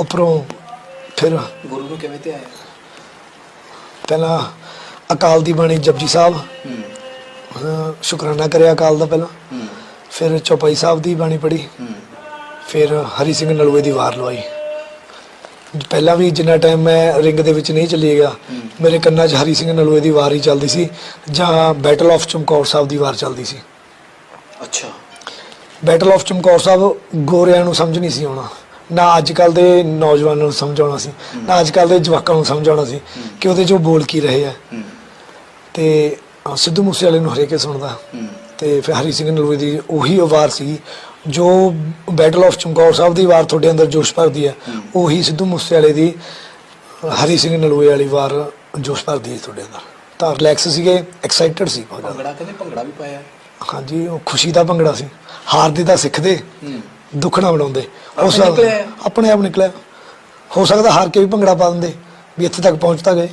ਉੱਪਰੋਂ ਫਿਰ ਗੁਰੂ ਨੂੰ ਕਿਵੇਂ ਤੇ ਆਇਆ ਪਹਿਲਾਂ ਅਕਾਲ ਦੀ ਬਾਣੀ ਜਪਜੀ ਸਾਹਿਬ। ਹੂੰ। ਸ਼ੁਕਰਾਨਾ ਕਰਿਆ ਅਕਾਲ ਦਾ ਪਹਿਲਾਂ। ਹੂੰ। ਫਿਰ ਚੌਪਈ ਸਾਹਿਬ ਦੀ ਬਾਣੀ ਪੜ੍ਹੀ। ਹੂੰ। ਫਿਰ ਹਰੀ ਸਿੰਘ ਨਲੂਏ ਦੀ ਵਾਰ ਲਵਾਈ। ਪਹਿਲਾਂ ਵੀ ਜਿੰਨਾ ਟਾਈਮ ਮੈਂ ਰਿੰਗ ਦੇ ਵਿੱਚ ਨਹੀਂ ਚੱਲੀ ਗਿਆ। ਮੇਰੇ ਕੰਨਾਂ 'ਚ ਹਰੀ ਸਿੰਘ ਨਲੂਏ ਦੀ ਵਾਰ ਹੀ ਚੱਲਦੀ ਸੀ ਜਾਂ ਬੈਟਲ ਆਫ ਚਮਕੌਰ ਸਾਹਿਬ ਦੀ ਵਾਰ ਚੱਲਦੀ ਸੀ। ਅੱਛਾ। ਬੈਟਲ ਆਫ ਚਮਕੌਰ ਸਾਹਿਬ ਗੋਰਿਆਂ ਨੂੰ ਸਮਝ ਨਹੀਂ ਸੀ ਆਉਣਾ। ਨਾ ਅੱਜ ਕੱਲ ਦੇ ਨੌਜਵਾਨਾਂ ਨੂੰ ਸਮਝ ਆਉਣਾ ਸੀ ਨਾ ਅੱਜ ਕੱਲ ਦੇ ਜਵਾਕਾਂ ਨੂੰ ਸਮਝ ਆਉਣਾ ਸੀ ਕਿ ਉਹਦੇ 'ਚੋਂ ਬੋਲ ਕੀ ਰਹੇ ਆ। ਤੇ ਅਹ ਸਿੱਧੂ ਮੂਸੇਵਾਲੇ ਨੂੰ ਹਰੇਕੇ ਸੁਣਦਾ। ਤੇ ਫਿਰ ਹਰੀ ਸਿੰਘ ਨਲੂਏ ਦੀ ਉਹੀ ਵਾਰ ਸੀ ਜੋ ਬੈਟਲ ਆਫ ਚਮਕੌਰ ਸਾਹਿਬ ਦੀ ਵਾਰ ਤੁਹਾਡੇ ਅੰਦਰ ਜੋਸ਼ ਭਰਦੀ ਹੈ ਹੂੰ। ਉਹੀ ਸਿੱਧੂ ਮੂਸੇਵਾਲੇ ਦੀ ਹਰੀ ਸਿੰਘ ਨਲੂਏ ਵਾਲੀ ਵਾਰ ਜੋਸ਼ ਭਰਦੀ ਹੈ ਤੁਹਾਡੇ ਅੰਦਰ। ਤਾਂ ਰਿਲੈਕਸ ਸੀਗੇ ਐਕਸਾਈਟਡ ਸੀ ਬਹੁਤ ਜ਼ਿਆਦਾ। ਭੰਗੜਾ ਕਹਿੰਦੇ ਭੰਗੜਾ ਵੀ ਪਾਇਆ। ਹਾਂਜੀ ਉਹ ਖੁਸ਼ੀ ਦਾ ਭੰਗੜਾ ਸੀ ਹਾਰਦੇ ਤਾਂ ਸਿੱਖਦੇ। ਹੂੰ ਦੁੱਖ ਨਾ ਬਣਾਉਂਦੇ ਹਿਸਾਬ- ਨਿਕਲਿਆ? ਆਪਣੇ ਆਪ ਨਿਕਲਿਆ ਹੋ ਸਕਦਾ ਹਾਰ ਕੇ ਵੀ ਭੰਗੜਾ ਪਾ ਦਿੰਦੇ ਵੀ ਇੱਥੇ ਤੱਕ ਪਹੁੰਚ ਤਾਂ ਗਏ।